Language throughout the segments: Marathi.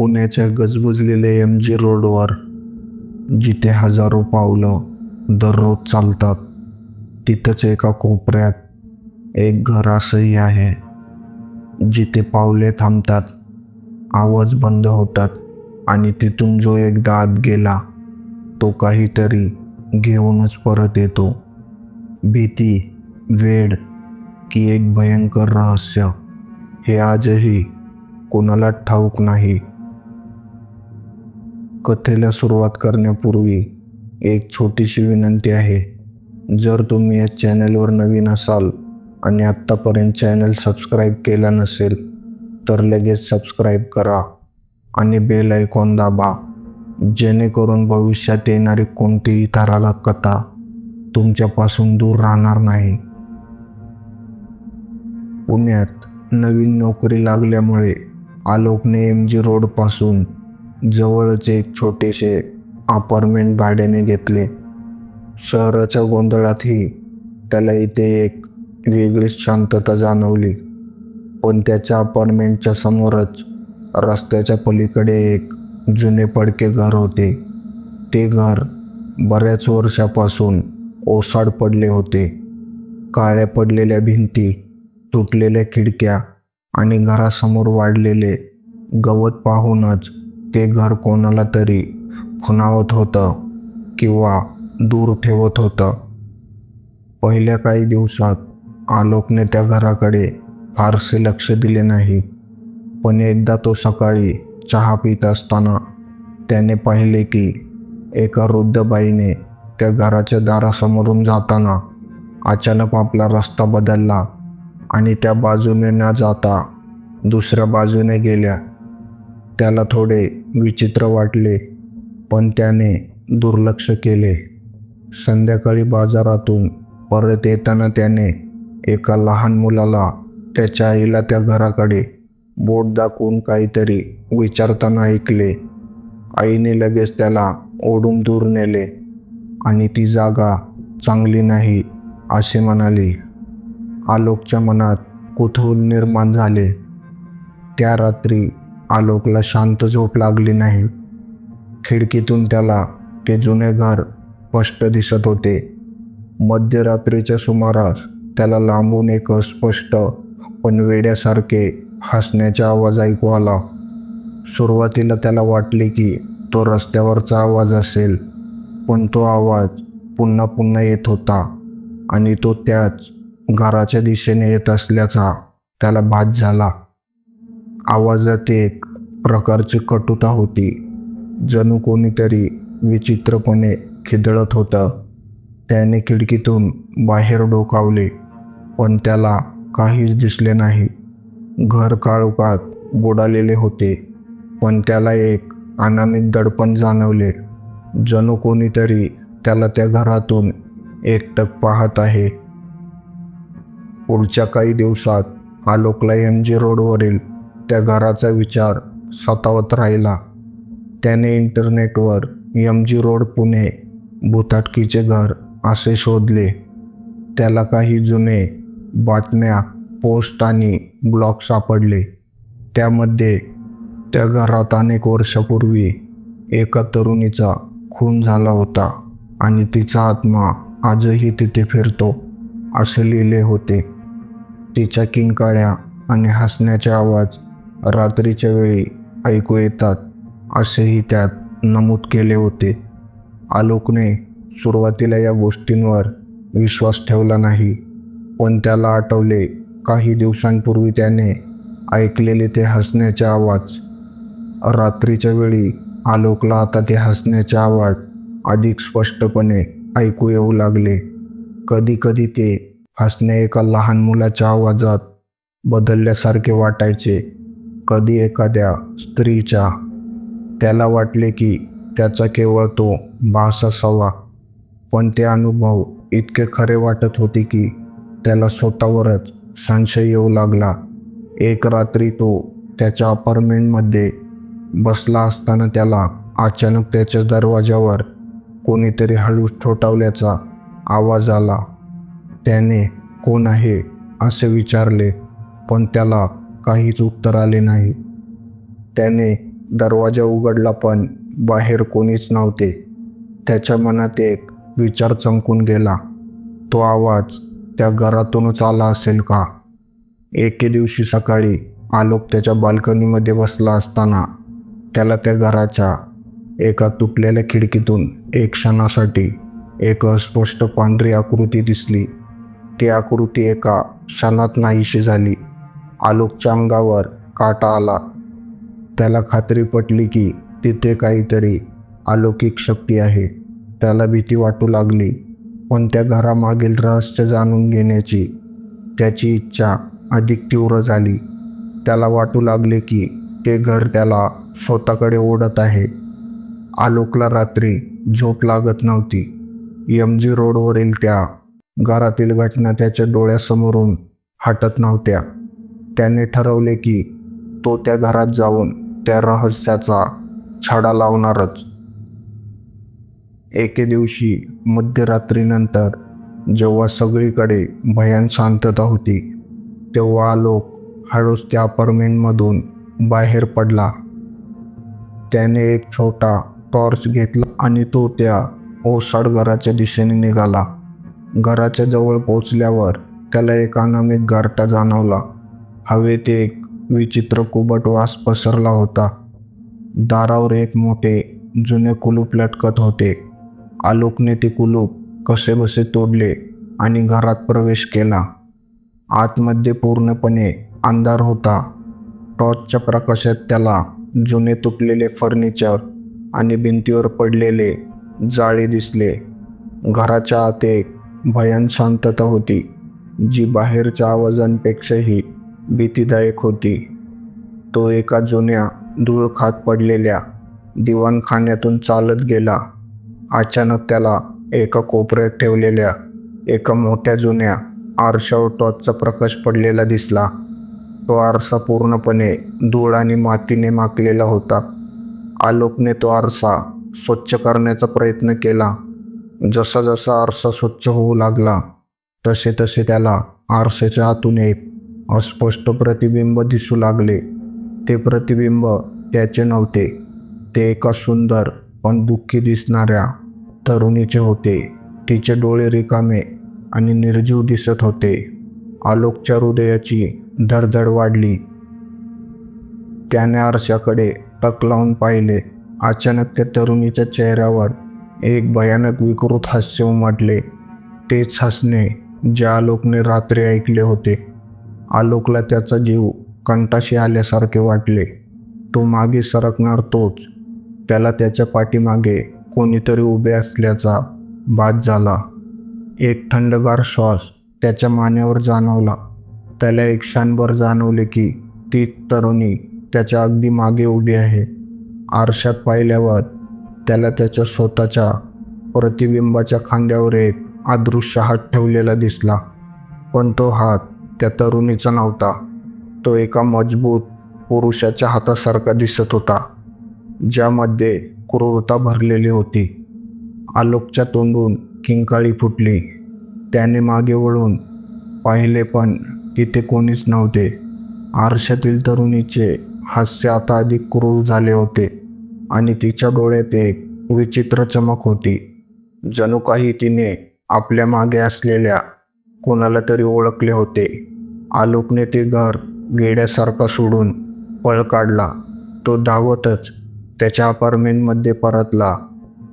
पुण्याच्या गजबजलेल्या एम जी रोडवर जिथे हजारो पावलं दररोज चालतात तिथंच एका कोपऱ्यात एक घर असंही आहे जिथे पावले थांबतात आवाज बंद होतात आणि तिथून जो एकदा आत गेला तो काहीतरी घेऊनच परत येतो. भीती वेड की एक भयंकर रहस्य. हे आजही कोणाला ठाऊक नाही. कथेला सुरुवात करण्यापूर्वी एक छोटीशी विनंती आहे. जर तुम्ही या चॅनलवर नवीन असाल आणि आत्तापर्यंत चॅनल सबस्क्राईब केला नसेल तर लगेच सबस्क्राईब करा आणि बेल आयकॉन दाबा. जेणेकरून भविष्यात येणारी कोणतीही थराला कथा तुमच्यापासून दूर राहणार नाही. पुण्यात नवीन नोकरी लागल्यामुळे आलोकने एम जी रोडपासून जवळच एक छोटेसे अपार्टमेंट भाड्याने घेतले. शहराच्या गोंधळातही त्याला इथे एक वेगळीच शांतता जाणवली. पण त्याच्या अपार्टमेंटच्या समोरच रस्त्याच्या पलीकडे एक जुने पडके घर होते. ते घर बऱ्याच वर्षापासून ओसाड पडले होते. काळ्या पडलेल्या भिंती तुटलेल्या खिडक्या आणि घरासमोर वाढलेले गवत पाहूनच ते घर कोणाला तरी खुणावत होतं किंवा दूर ठेवत होतं. पहिल्या काही दिवसात आलोकने त्या घराकडे फारसे लक्ष दिले नाही. पण एकदा तो सकाळी चहा पित असताना त्याने पाहिले की एका वृद्ध बाईने त्या घराच्या दारासमोरून जाताना अचानक आपला रस्ता बदलला आणि त्या बाजूने न जाता दुसऱ्या बाजूने गेल्या. त्याला थोडे विचित्र वाटले पण त्याने दुर्लक्ष केले. संध्याकाळी बाजारातून परत येताना त्याने एका लहान मुलाला त्याच्या आईला त्या घराकडे बोट दाखवून काहीतरी विचारताना ऐकले. आईने लगेच त्याला ओढून दूर नेले आणि ती जागा चांगली नाही असे म्हणाली. आलोकच्या मनात कुतूहल निर्माण झाले. त्या रात्री आलोकला शांत झोप लागली नाही. खिडकीतून त्याला ते जुने घर स्पष्ट दिसत होते. मध्यरात्रीच्या सुमारास त्याला लांबून एक अस्पष्ट पण वेड्यासारखे हसण्याचा आवाज ऐकू आला. सुरुवातीला त्याला वाटले की तो रस्त्यावरचा आवाज असेल पण तो आवाज पुन्हा पुन्हा येत होता आणि तो त्याच घराच्या दिशेने येत असल्याचा त्याला भात झाला. आवाजात एक प्रकारची कटुता होती. जणू कोणीतरी विचित्रपणे खिदळत होतं. त्याने खिडकीतून बाहेर डोकावले पण त्याला काहीच दिसले नाही. घर काळोखात बुडालेले होते पण त्याला एक अनामित दडपण जाणवले. जणू कोणीतरी त्याला त्या घरातून एकटक पाहत आहे. पुढच्या काही दिवसात आलोकला एम जी रोडवरील त्या घराचा विचार सतावत राहिला. त्याने इंटरनेटवर एम जी रोड पुणे भुताटकीचे घर असे शोधले. त्याला काही जुने बातम्या पोस्ट आणि ब्लॉग सापडले. त्यामध्ये त्या घरात अनेक वर्षापूर्वी एका तरुणीचा खून झाला होता आणि तिचा आत्मा आजही तिथे फिरतो असे लिहिले होते. तिच्या किंकाळ्या आणि हसण्याचे आवाज रात्रीच्या वेळी ऐकू येतात असेही त्यात नमूद केले होते. आलोकने सुरुवातीला या गोष्टींवर विश्वास ठेवला नाही पण त्याला आठवले काही दिवसांपूर्वी त्याने ऐकलेले ते हसण्याचे आवाज. रात्रीच्या वेळी आलोकला आता ते हसण्याचे आवाज अधिक स्पष्टपणे ऐकू येऊ लागले. कधीकधी ते हसणे एका लहान मुलाच्या आवाजात बदलल्यासारखे वाटायचे. कधी एखाद्या स्त्रीच्या त्याला वाटले की त्याचा केवळ तो भास असावा. पण ते अनुभव इतके खरे वाटत होते की त्याला स्वतःवरच संशय येऊ लागला. एक रात्री तो त्याच्या अपार्टमेंटमध्ये बसला असताना त्याला अचानक त्याच्या दरवाजावर कोणीतरी हळूच ठोठावल्याचा आवाज आला. त्याने कोण आहे? असे विचारले. पण त्याला काहीच उत्तर आले नाही. त्याने दरवाजा उघडला पण बाहेर कोणीच नव्हते. त्याच्या मनात एक विचार चमकून गेला. तो आवाज त्या घरातूनच आला असेल का? एके दिवशी सकाळी आलोक त्याच्या बाल्कनीमध्ये बसला असताना त्याला त्या घराच्या एका तुटलेल्या खिडकीतून एक क्षणासाठी एक अस्पष्ट पांढरी आकृती दिसली. ती आकृती एका क्षणात नाहीशी झाली. आलोकच्या अंगावर काटा आला. त्याला खात्री पटली की तिथे काहीतरी अलौकिक शक्ती आहे. त्याला भीती वाटू लागली. पण त्या घरामागील रहस्य जाणून घेण्याची त्याची इच्छा अधिक तीव्र झाली. त्याला वाटू लागले की ते घर त्याला स्वतःकडे ओढत आहे. आलोकला रात्री झोप लागत नव्हती. एम जी रोडवरील त्या घरातील घटना त्याच्या डोळ्यासमोरून हटत नव्हत्या. त्याने ठरवले की तो त्या घरात जाऊन त्या रहस्याचा छडा लावणारच. एके दिवशी मध्यरात्रीनंतर जेव्हा सगळीकडे भयान शांतता होती तेव्हा आलोक हळूच त्या अपार्टमेंटमधून बाहेर पडला. त्याने एक छोटा टॉर्च घेतला आणि तो त्या ओसाड घराच्या दिशेने निघाला. घराच्या जवळ पोचल्यावर त्याला एक अनामिक गारटा जाणवला. हवेत एक विचित्र कुबट वास पसरला होता. दारावर एक मोठे जुने कुलूप लटकत होते. आलोकने ते कुलूप कसे बसे तोडले आणि घरात प्रवेश केला. आतमध्ये पूर्णपणे अंधार होता. टॉर्चच्या प्रकाशात त्याला जुने तुटलेले फर्निचर आणि भिंतीवर पडलेले जाळे दिसले. घराच्या आत एक भयान शांतता होती जी बाहेरच्या आवाजांपेक्षाही भीतीदायक होती. तो एका जुन्या धूळ खात पडलेल्या दिवाणखान्यातून चालत गेला. अचानक त्याला एका कोपऱ्यात ठेवलेल्या एका मोठ्या जुन्या आरशावर टॉचचा प्रकाश पडलेला दिसला. तो आरसा पूर्णपणे धूळ आणि मातीने माकलेला होता. आलोकने तो आरसा स्वच्छ करण्याचा प्रयत्न केला. जसा जसा आरसा स्वच्छ होऊ लागला तसे तसे त्याला आरशाच्या आतून एक अस्पष्ट प्रतिबिंब दिसू लागले. ते प्रतिबिंब त्याचे नव्हते. ते एका सुंदर पण दुःखी दिसणाऱ्या तरुणीचे होते. तिचे डोळे रिकामे आणि निर्जीव दिसत होते. आलोकच्या हृदयाची धडधड वाढली. त्याने आरशाकडे टक लावून पाहिले. अचानक त्या तरुणीच्या चेहऱ्यावर एक भयानक विकृत हास्य उमटले. तेच हसणे जे आलोकने रात्री ऐकले होते. आलोकला त्याचा जीव कंटाशी आल्यासारखे वाटले. तो मागे सरकणार तोच. त्याला त्याच्या पाठीमागे कोणीतरी उभे असल्याचा बाद झाला. एक थंडगार श्वास त्याच्या मानेवर जाणवला. त्याला एक क्षणभर जाणवले की ती तरुणी त्याच्या अगदी मागे उभी आहे. आरशात पाहिल्यावर त्याला त्याच्या स्वतःच्या प्रतिबिंबाच्या खांद्यावर एक अदृश्य हात ठेवलेला दिसला. पण तो हात त्या तरुणीचा नव्हता. तो एका मजबूत पुरुषाच्या हातासारखा दिसत होता ज्यामध्ये क्रूरता भरलेली होती. आलोकच्या तोंडून किंकाळी फुटली. त्याने मागे वळून पाहिले पण तिथे कोणीच नव्हते. आरशातील तरुणीचे हास्य आता अधिक क्रूर झाले होते आणि तिच्या डोळ्यात एक विचित्र चमक होती. जणू काही तिने आपल्या मागे असलेल्या कोणाला तरी ओळखले होते. आलोकने ते घर वेड्यासारखं सोडून पळ काढला. तो धावतच त्याच्या अपार्टमेंटमध्ये परतला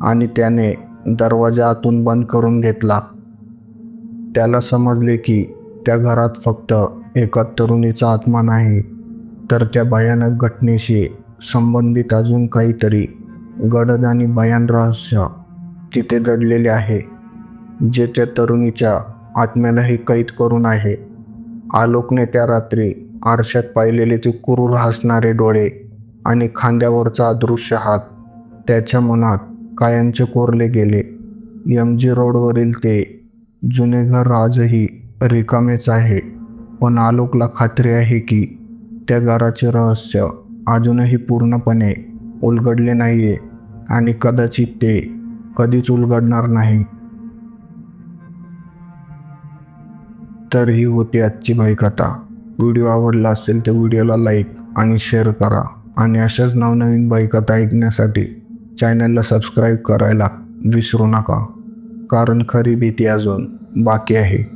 आणि त्याने दरवाजा आतून बंद करून घेतला. त्याला समजले की त्या घरात फक्त एका तरुणीचा आत्मा नाही तर त्या भयानक घटनेशी संबंधित अजून काहीतरी गडद आणि भयान रहस्य तिथे दडलेले आहे जे त्या तरुणीच्या आत्म्यालाही कैद करून आहे. आलोकने त्या रात्री आरशात पाहिलेले ते कुरूर हसणारे डोळे आणि खांद्यावरचा अदृश्य हात त्याच्या मनात कायमचे कोरले गेले. एम जी रोडवरील ते जुने घर आजही रिकामेच आहे पण आलोकला खात्री आहे की त्या घराचे रहस्य अजूनही पूर्णपणे उलगडले नाही आहे आणि कदाचित ते कधीच उलगडणार नाही. तर ही होती आजची भयकथा व्हिडिओ आवडला असेल तर व्हिडिओला लाईक आणि शेअर करा. आणि अशाच नवनवीन बाईकथा ऐकण्यासाठी चॅनलला सबस्क्राईब करायला विसरू नका. कारण खरी भीती अजून बाकी आहे.